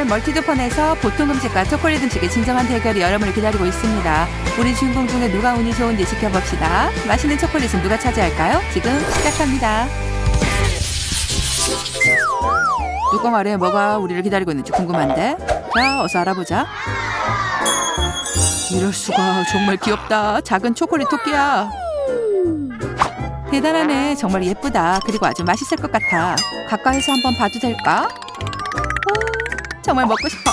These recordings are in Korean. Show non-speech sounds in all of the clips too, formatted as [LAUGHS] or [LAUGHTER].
오늘 멀티드폰에서 보통 음식과 초콜릿 음식의 진정한 대결이 여러분을 기다리고 있습니다. 우리 주인공 중에 누가 운이 좋은지 지켜봅시다. 맛있는 초콜릿은 누가 차지할까요? 지금 시작합니다. 뚜껑 아래에 뭐가 우리를 기다리고 있는지 궁금한데? 자, 어서 알아보자. 이럴 수가 정말 귀엽다. 작은 초콜릿 토끼야. 대단하네. 정말 예쁘다. 그리고 아주 맛있을 것 같아. 가까이서 한번 봐도 될까? 오, 정말 먹고 싶어.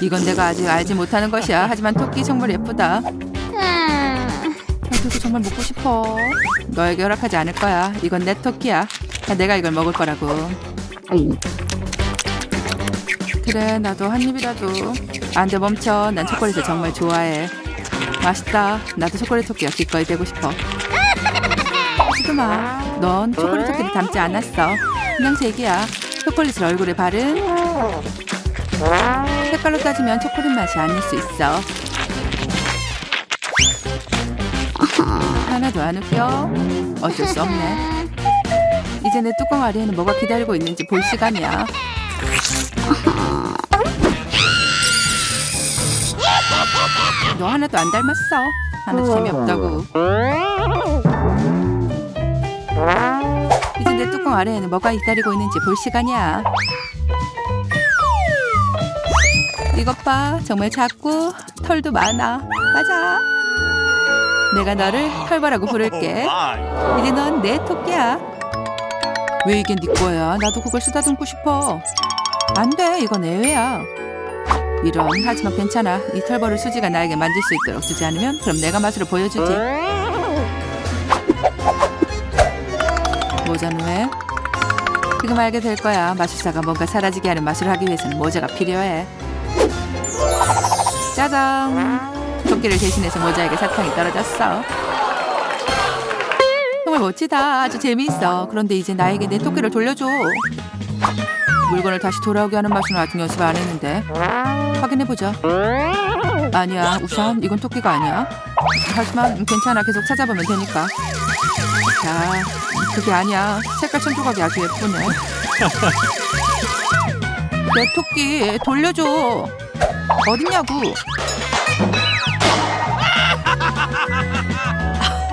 이건 내가 아직 알지 못하는 것이야. 하지만 토끼 정말 예쁘다. 나도 정말 먹고 싶어. 너에게 허락하지 않을 거야. 이건 내 토끼야. 야, 내가 이걸 먹을 거라고. 그래, 나도 한 입이라도. 안 돼, 멈춰. 난 초콜릿을 정말 좋아해. 맛있다. 나도 초콜릿 토끼가 기꺼이 되고 싶어. 시그마, 넌 초콜릿 토끼를 닮지 않았어. 그냥 색이야. 초콜릿을 얼굴에 바른. 색깔로 따지면 초콜릿 맛이 아닐 수 있어. 하나도 안 웃겨. 어쩔 수 없네. 이제 내 뚜껑 아래에는 뭐가 기다리고 있는지 볼 시간이야. 너 하나도 안 닮았어. 하나도 재미없다고. 이제 내 뚜껑 아래에는 뭐가 기다리고 있는지 볼 시간이야. 이것 봐. 정말 작고 털도 많아. 맞아. 내가 너를 털바라고 부를게. [LAUGHS] 이제 넌 내 토끼야. 왜 이게 네 거야? 나도 그걸 쓰다듬고 싶어. 안 돼. 이건 애외야. 이런. 하지만 괜찮아. 이 털벌을 수지가 나에게 만질 수 있도록 주지 않으면 그럼 내가 맛으로 보여주지. 모자는 왜? 지금 알게 될 거야. 마술사가 뭔가 사라지게 하는 마술을 하기 위해서는 모자가 필요해. 짜잔. 토끼를 대신해서 모자에게 사탕이 떨어졌어. 정말 멋지다. 아주 재미있어. 그런데 이제 나에게 내 토끼를 돌려줘. 물건을 다시 돌아오게 하는 마술은 아직 연습 안 했는데. 확인해보자. 아니야. 우선 이건 토끼가 아니야. 하지만 괜찮아. 계속 찾아보면 되니까. 자, 그게 아니야. 색깔 천 조각이 아주 예쁘네. [LAUGHS] 내 토끼 돌려줘. 어딨냐고.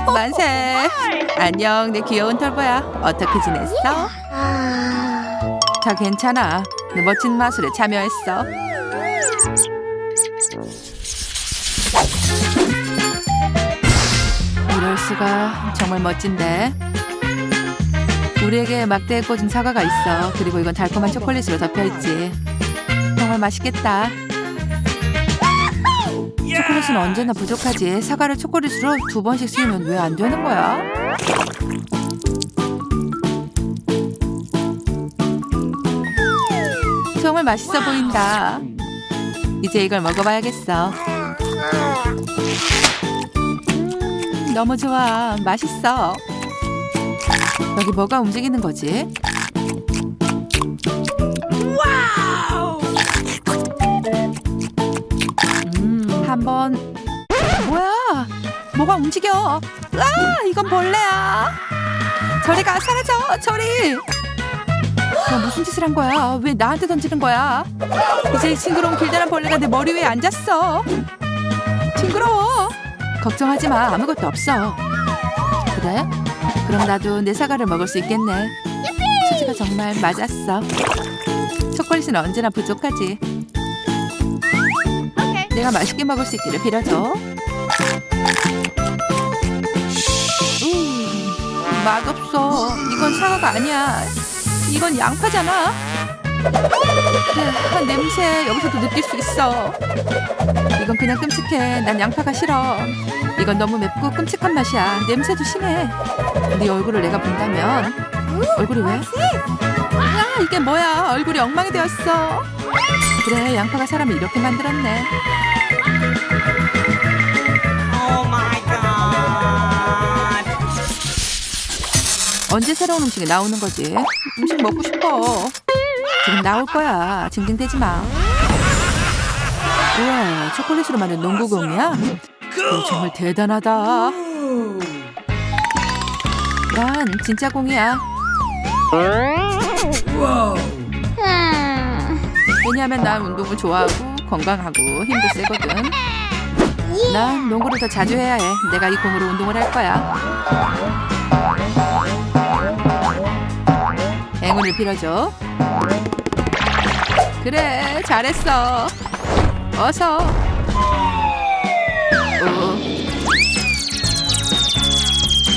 [LAUGHS] 만세. 안녕, 내 귀여운 털보야. 어떻게 지냈어? 다 괜찮아. 내 멋진 마술에 참여했어. 이럴 수가 정말 멋진데. 우리에게 막대에 꽂은 사과가 있어. 그리고 이건 달콤한 초콜릿으로 덮여 있지. 정말 맛있겠다. 초콜릿은 언제나 부족하지. 사과를 초콜릿으로 두 번씩 씌우면 왜 안 되는 거야? 정말 맛있어 보인다. 이제 이걸 먹어봐야겠어. 음, 너무 좋아. 맛있어. 여기 뭐가 움직이는 거지? 음, 한번 뭐야? 뭐가 움직여? 아, 이건 벌레야. 저리 가, 사라져, 저리. 너 무슨 짓을 한 거야? 왜 나한테 던지는 거야? 이제 이 징그러운 길다란 벌레가 내 머리 위에 앉았어. 징그러워. 걱정하지 마, 아무것도 없어. 그래? 그럼 나도 내 사과를 먹을 수 있겠네. 수지가 정말 맞았어. 초콜릿은 언제나 부족하지. 내가 맛있게 먹을 수 있기를 빌어줘. 음, 맛없어. 이건 사과가 아니야. 이건 양파잖아. 그래, 한 냄새 여기서도 느낄 수 있어. 이건 그냥 끔찍해. 난 양파가 싫어. 이건 너무 맵고 끔찍한 맛이야. 냄새도 심해. 네 얼굴을 내가 본다면 얼굴이 왜? 야 이게 뭐야? 얼굴이 엉망이 되었어. 그래 양파가 사람을 이렇게 만들었네. Oh! 언제 새로운 음식이 나오는 거지? 음식 먹고 싶어. 지금 나올 거야. 징징대지 마. 우와, 초콜릿으로 만든 농구공이야? 너 정말 대단하다. 난 진짜 공이야. 왜냐하면 난 운동을 좋아하고 건강하고 힘도 세거든. 난 농구를 더 자주 해야 해. 내가 이 공으로 운동을 할 거야. 행운을 빌어줘. 그래, 잘했어. 어서. 오.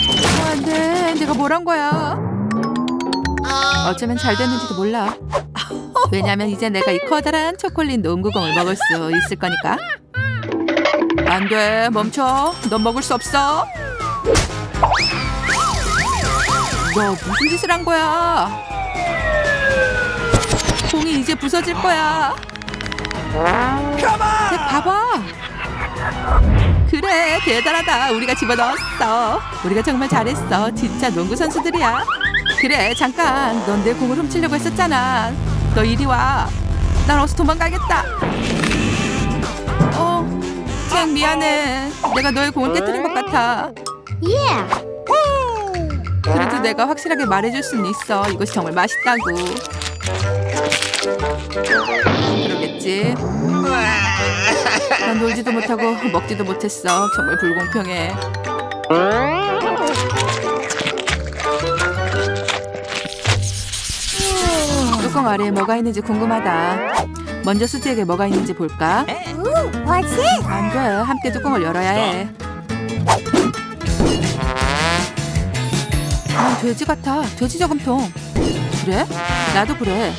어, 안 돼. 내가 뭘 한 거야? 어쩌면 잘 됐는지도 몰라. 왜냐면 이제 내가 이 커다란 초콜릿 농구공을 먹을 수 있을 거니까. 안 돼, 멈춰. 넌 먹을 수 없어. 너 무슨 짓을 한 거야? 공이 이제 부서질 거야. 쟤 봐봐. 그래, 대단하다. 우리가 집어넣었어. 우리가 정말 잘했어. 진짜 농구 선수들이야. 그래, 잠깐. 넌 내 공을 훔치려고 했었잖아. 너 이리 와. 난 어서 도망가겠다. 어, 잭 미안해. 내가 너의 공을 깨뜨린 것 같아. 그래도 내가 확실하게 말해줄 수는 있어. 이것이 정말 맛있다고. 그러겠지. 난 놀지도 못하고 먹지도 못했어. 정말 불공평해. 뚜껑 아래에 뭐가 있는지 궁금하다. 먼저 수지에게 뭐가 있는지 볼까? It? 안 돼. 함께 뚜껑을 열어야 해. 난 돼지 같아. 돼지 저금통. 그래? 나도 그래.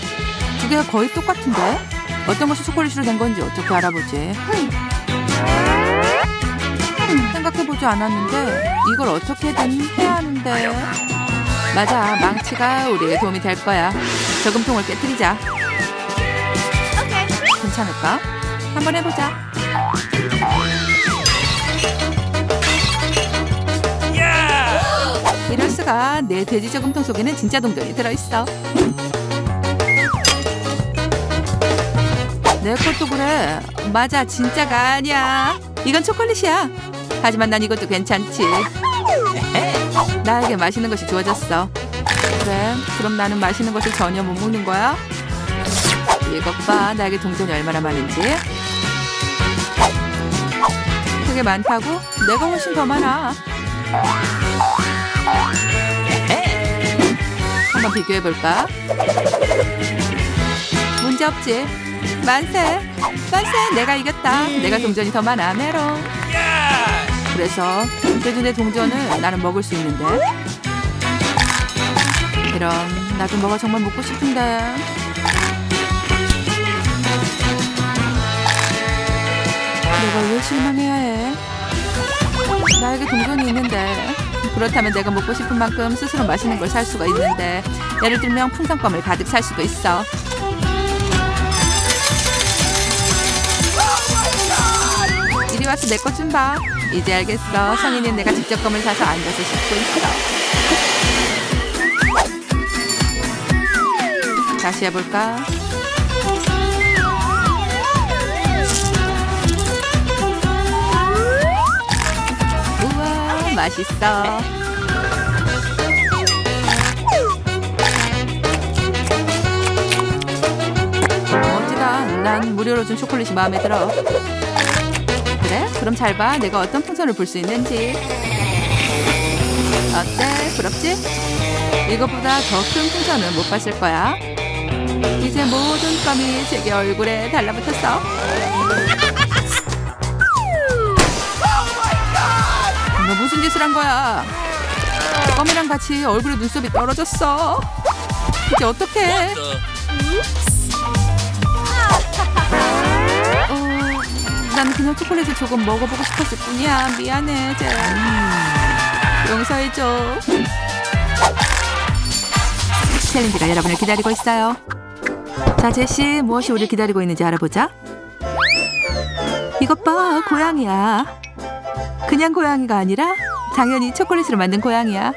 두 개가 거의 똑같은데? 어떤 것이 초콜릿으로 된 건지 어떻게 알아보지? 음, 생각해보지 않았는데 이걸 어떻게든 해야 하는데. 맞아 망치가 우리에게 도움이 될 거야. 저금통을 깨뜨리자. 괜찮을까? 한번 해보자. 이럴 수가. 내 돼지 저금통 속에는 진짜 동전이 들어있어. 내 것도 그래. 맞아, 진짜가 아니야. 이건 초콜릿이야. 하지만 난 이것도 괜찮지. [LAUGHS] 나에게 마시는 것이 주어졌어. 그래, 그럼 나는 마시는 것을 전혀 못 먹는 거야? 이것 봐, 나에게 동전이 얼마나 많은지. 그게 많다고? 내가 훨씬 더 많아. [LAUGHS] 한번 비교해 볼까? 문제 없지. 만세, 만세, 내가 이겼다. 내가 동전이 더 많아, 메롱. 그래서 내 동전을 나는 먹을 수 있는데. 이런 나도 뭐가 정말 먹고 싶은데. 내가 왜 실망해야 해? 나에게 동전이 있는데 그렇다면 내가 먹고 싶은 만큼 스스로 맛있는 걸 살 수가 있는데 예를 들면 풍선껌을 가득 살 수도 있어 이리 와서 내 것 좀 봐. 이제 알겠어. 성인인 내가 직접 껌을 사서 앉아서 씹고 있어. 다시 해볼까? 우와 맛있어. 무료로 준 초콜릿이 마음에 들어 그럼 잘 봐 내가 어떤 풍선을 불 수 있는지 어때? 부럽지? 이것보다 더 큰 풍선은 못 봤을 거야 이제 모든 껌이 제게 얼굴에 달라붙었어 너 무슨 짓을 한 거야? 껌이랑 같이 얼굴에 눈썹이 떨어졌어. 이제 어떡해? 난 그냥 초콜릿을 조금 먹어보고 싶었을 뿐이야. 미안해, 쟤. 용서해줘. 챌린지가 여러분을 기다리고 있어요. 자, 제시, 무엇이 우리를 기다리고 있는지 알아보자. 이것 봐, 고양이야. 그냥 고양이가 아니라 당연히 초콜릿으로 만든 고양이야.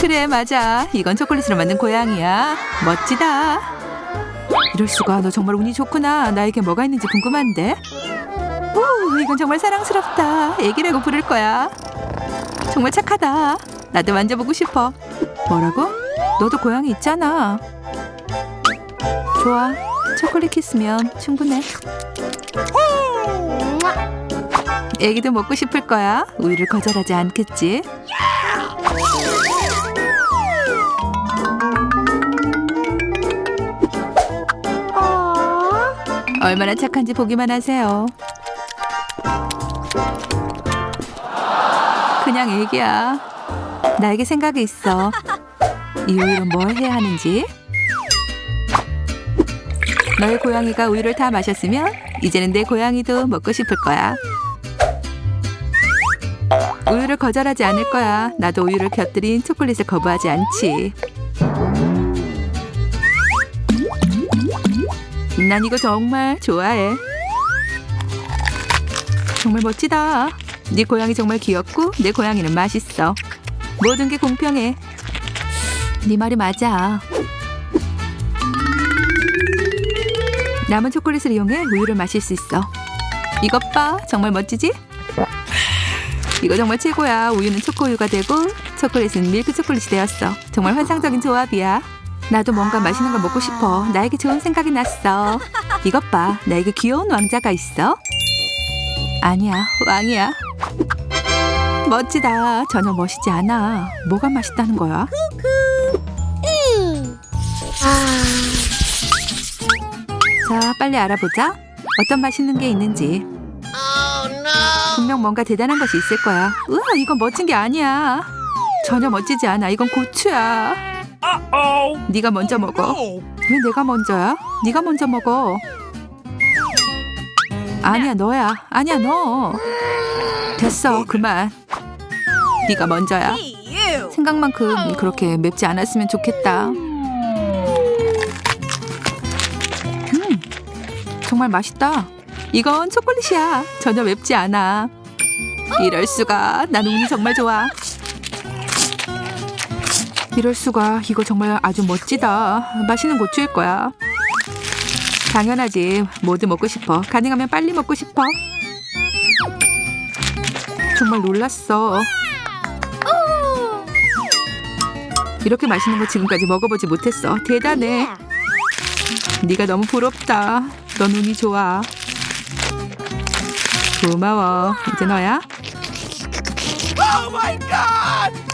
그래 맞아. 이건 초콜릿으로 만든 고양이야. 멋지다. 이럴 수가 너 정말 운이 좋구나. 나에게 뭐가 있는지 궁금한데. 오 이건 정말 사랑스럽다. 애기라고 부를 거야. 정말 착하다. 나도 만져보고 싶어. 뭐라고? 너도 고양이 있잖아. 좋아. 초콜릿 키스면 충분해. 애기도 먹고 싶을 거야. 우유를 거절하지 않겠지. 얼마나 착한지 보기만 하세요. 그냥 애기야. 나에게 생각이 있어. 이 우유는 뭘 해야 하는지. 너의 고양이가 우유를 다 마셨으면 이제는 내 고양이도 먹고 싶을 거야. 우유를 거절하지 않을 거야. 나도 우유를 곁들인 초콜릿을 거부하지 않지. 난 이거 정말 좋아해. 정말 멋지다. 네 고양이 정말 귀엽고 내 고양이는 맛있어. 모든 게 공평해. 네 말이 맞아. 남은 초콜릿을 이용해 우유를 마실 수 있어. 이것 봐, 정말 멋지지? 이거 정말 최고야. 우유는 초코우유가 되고 초콜릿은 밀크 초콜릿이 되었어. 정말 환상적인 조합이야. 나도 뭔가 맛있는 걸 먹고 싶어. 나에게 좋은 생각이 났어. 이것 봐, 나에게 귀여운 왕자가 있어. 아니야, 왕이야. 멋지다. 전혀 멋있지 않아. 뭐가 맛있다는 거야? 자, 빨리 알아보자. 어떤 맛있는 게 있는지. 분명 뭔가 대단한 것이 있을 거야. 우와, 이건 멋진 게 아니야. 전혀 멋지지 않아. 이건 고추야. Uh-oh. 네가 먼저 먹어. 왜 내가 먼저야? 네가 먼저 먹어. 아니야, 너야. 아니야, 너. 됐어, 그만. 네가 먼저야. 생각만큼 그렇게 맵지 않았으면 좋겠다. 음, 정말 맛있다. 이건 초콜릿이야. 전혀 맵지 않아. 이럴 수가. 난 운이 정말 좋아. 이럴 수가. 이거 정말 아주 멋지다. 맛있는 고추일 거야. 당연하지. 모두 먹고 싶어. 가능하면 빨리 먹고 싶어. 정말 놀랐어. 이렇게 맛있는 거 지금까지 먹어보지 못했어. 대단해. 네가 너무 부럽다. 넌 운이 좋아. 고마워. 이제 너야? My god. 어,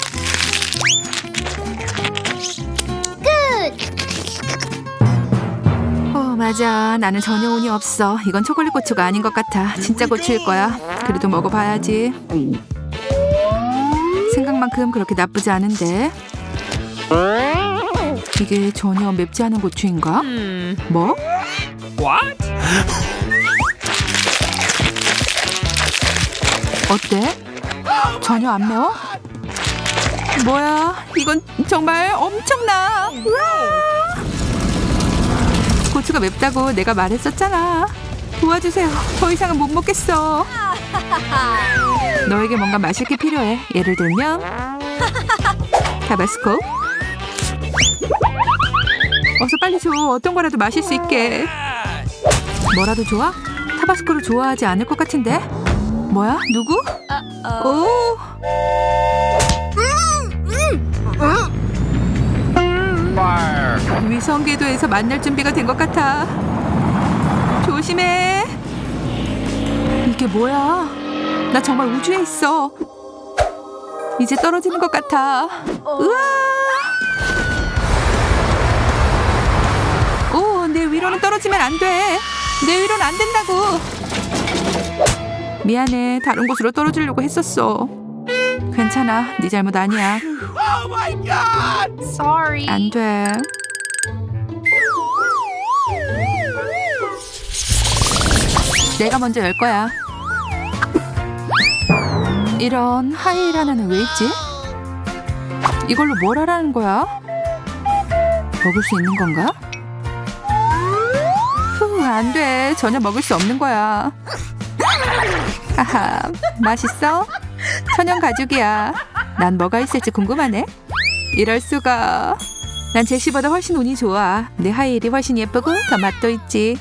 맞아. 나는 전혀 운이 없어. 이건 초콜릿 고추가 아닌 것 같아. 진짜 고추일 거야. 그래도 먹어봐야지. 생각만큼 그렇게 나쁘지 않은데. 이게 전혀 맵지 않은 고추인가? 뭐? What? 어때? 전혀 안 매워? 뭐야? 이건 정말 엄청나. 우와! 고추가 맵다고 내가 말했었잖아. 도와주세요. 더 이상은 못 먹겠어. [LAUGHS] 너에게 뭔가 마실 게 필요해. 예를 들면 타바스코. 어서 빨리 줘. 어떤 거라도 마실 수 있게. 뭐라도 좋아? 타바스코를 좋아하지 않을 것 같은데. 뭐야? 누구? 오. 위성 궤도에서 만날 준비가 된 것 같아. 조심해. 이게 뭐야? 나 정말 우주에 있어. 이제 떨어지는 것 같아. 우와. 오, 내 위로는 떨어지면 안 돼. 내 위로는 안 된다고. 미안해. 다른 곳으로 떨어지려고 했었어. 괜찮아. 네 잘못 아니야. Oh my god. Sorry. 안 돼. 내가 먼저 열 거야. 이런 하이힐 하나는 왜 있지? 이걸로 뭘 하라는 거야? 먹을 수 있는 건가? 후, 안 돼. 전혀 먹을 수 없는 거야. 하하, 맛있어? 천연 가죽이야. 난 뭐가 있을지 궁금하네. 이럴 수가. 난 제시보다 훨씬 운이 좋아. 내 하이힐이 훨씬 예쁘고 더 맛도 있지.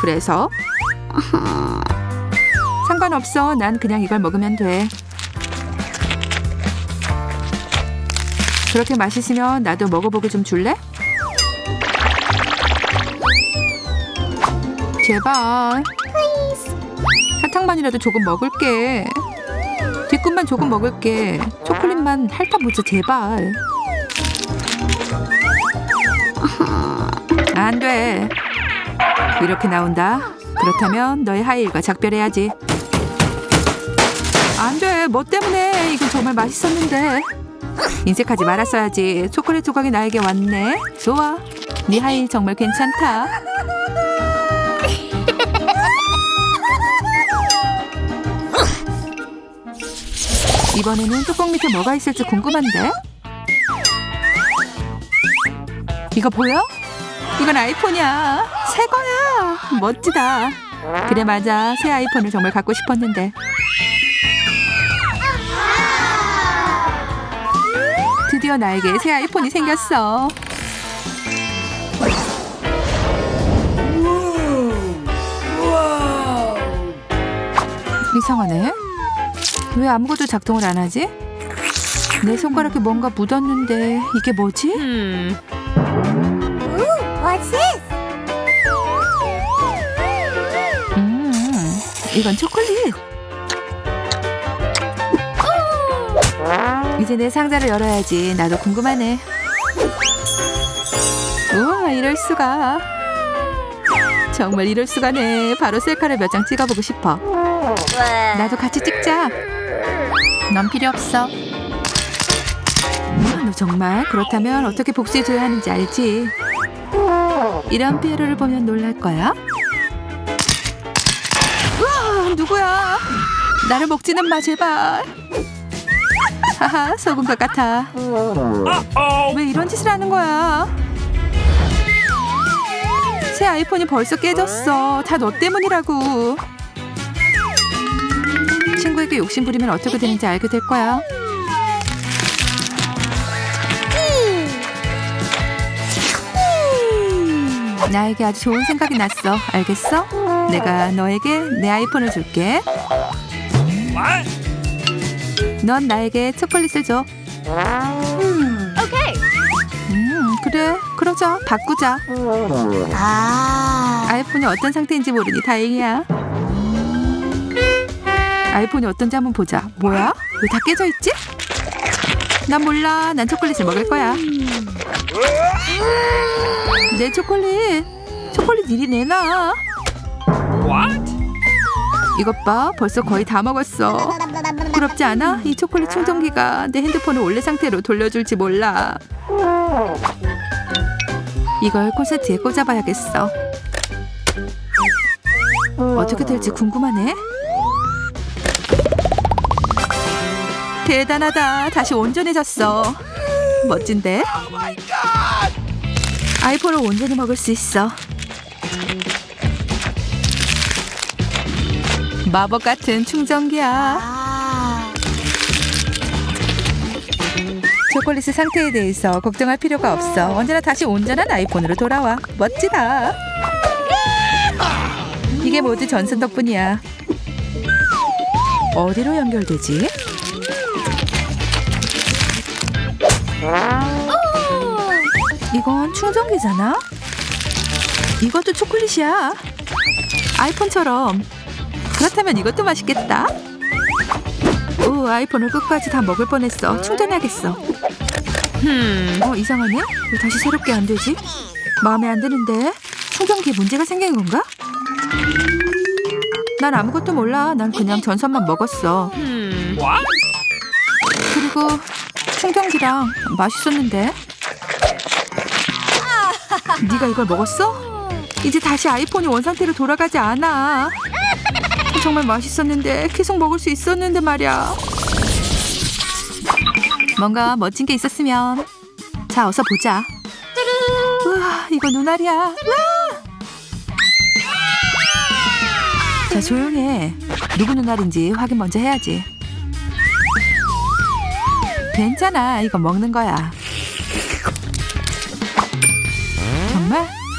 그래서 [LAUGHS] 상관없어. 난 그냥 이걸 먹으면 돼. 그렇게 맛있으면 나도 먹어보고 좀 줄래? 제발. 사탕만이라도 조금 먹을게. 뒷꿈만 조금 먹을게. 초콜릿만 핥아보자 제발. [LAUGHS] 안 돼. 이렇게 나온다. 그렇다면 너의 하이힐과 작별해야지. 안 돼. 뭐 때문에? 이건 정말 맛있었는데. 인색하지 말았어야지. 초콜릿 조각이 나에게 왔네. 좋아. 네 하이힐 정말 괜찮다. 이번에는 뚜껑 밑에 뭐가 있을지 궁금한데? 이거 보여? 이건 아이폰이야. 새 거야. 멋지다. 그래 맞아. 새 아이폰을 정말 갖고 싶었는데. 드디어 나에게 새 아이폰이 생겼어. 이상하네. 왜 아무것도 작동을 안 하지? 내 손가락에 뭔가 묻었는데 이게 뭐지? This? 음, 이건 초콜릿. 이제 내 상자를 열어야지. 나도 궁금하네. 우와, 이럴 수가. 정말 이럴 수가네. 바로 셀카를 몇 장 찍어보고 싶어. 나도 같이 찍자. 넌 필요 없어. 아, 너 정말 그렇다면 어떻게 복수해줘야 하는지 알지? 이런 피에로를 보면 놀랄 거야. 우와, 누구야? 나를 먹지는 마 제발. 하하, 속은 것 같아. 왜 이런 짓을 하는 거야? 새 아이폰이 벌써 깨졌어. 다 너 때문이라고. 친구에게 욕심 부리면 어떻게 되는지 알게 될 거야. 나에게 아주 좋은 생각이 났어. 알겠어? 내가 너에게 내 아이폰을 줄게. 넌 나에게 초콜릿을 줘. Okay. 음, 그래. 그러자. 바꾸자. Ah. 아이폰이 어떤 상태인지 모르니 다행이야. 아이폰이 어떤지 한번 보자. 뭐야? 왜 다 깨져 있지? 난 몰라. 난 초콜릿을 먹을 거야. 내 초콜릿. 초콜릿 이리 내놔. What? 이것 봐. 벌써 거의 다 먹었어. 부럽지 않아? 이 초콜릿 충전기가 내 핸드폰을 원래 상태로 돌려줄지 몰라. 이걸 콘센트에 꽂아봐야겠어. 어떻게 될지 궁금하네. 대단하다. 다시 온전해졌어. 멋진데? 아이폰을 온전히 먹을 수 있어. 마법 같은 충전기야. 초콜릿의 상태에 대해서 걱정할 필요가 없어. 언제나 다시 온전한 아이폰으로 돌아와. 멋지다. 이게 모두 전선 덕분이야. 어디로 연결되지? 이건 충전기잖아? 이것도 초콜릿이야. 아이폰처럼. 그렇다면 이것도 맛있겠다. 오, 아이폰을 끝까지 다 먹을 뻔했어. 충전해야겠어. Hmm. 어, 이상하네? 왜 다시 새롭게 안 되지? 마음에 안 드는데? 충전기에 문제가 생긴 건가? 난 아무것도 몰라. 난 그냥 전선만 먹었어. 그리고 충전기랑 맛있었는데? 네가 이걸 먹었어? 이제 다시 아이폰이 원상태로 돌아가지 않아. 정말 맛있었는데 계속 먹을 수 있었는데 말이야. 뭔가 멋진 게 있었으면. 자, 어서 보자. 우와, 이거 눈알이야. 우와! 자, 조용해. 누구 눈알인지 확인 먼저 해야지. 괜찮아. 이거 먹는 거야.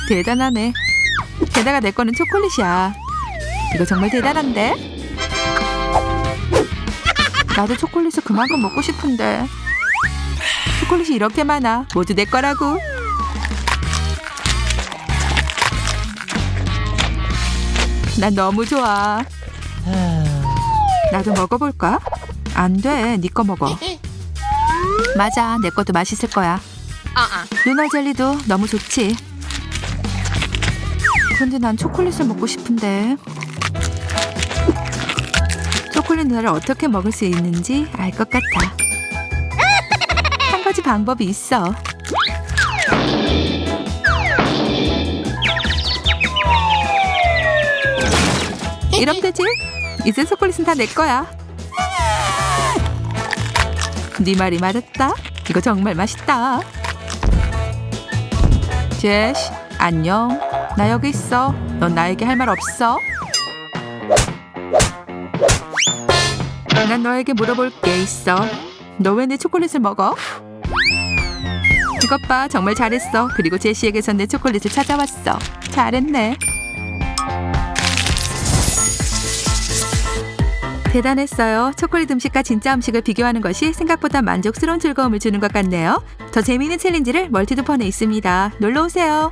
대단하네. 게다가 내 거는 초콜릿이야. 이거 정말 대단한데? 나도 초콜릿을 그만큼 먹고 싶은데. 초콜릿이 이렇게 많아. 모두 내 거라고. 난 너무 좋아. 나도 먹어볼까? 안 돼, 네 거 먹어. 맞아, 내 것도 맛있을 거야. 누나 젤리도 너무 좋지. 근데 난 초콜릿을 먹고 싶은데. 초콜릿 누나를 어떻게 먹을 수 있는지 알 것 같아. 한 가지 방법이 있어. 이러면 되지? 이제 초콜릿은 다 내 거야. 네 말이 맞았다. 이거 정말 맛있다. 제시, 안녕. 나 여기 있어. 넌 나에게 할 말 없어? 난 너에게 물어볼 게 있어. 너 왜 내 초콜릿을 먹어? 이것 봐, 정말 잘했어. 그리고 제시에게선 내 초콜릿을 찾아왔어. 잘했네. 대단했어요. 초콜릿 음식과 진짜 음식을 비교하는 것이 생각보다 만족스러운 즐거움을 주는 것 같네요. 더 재미있는 챌린지를 멀티드폰에 있습니다. 놀러 오세요.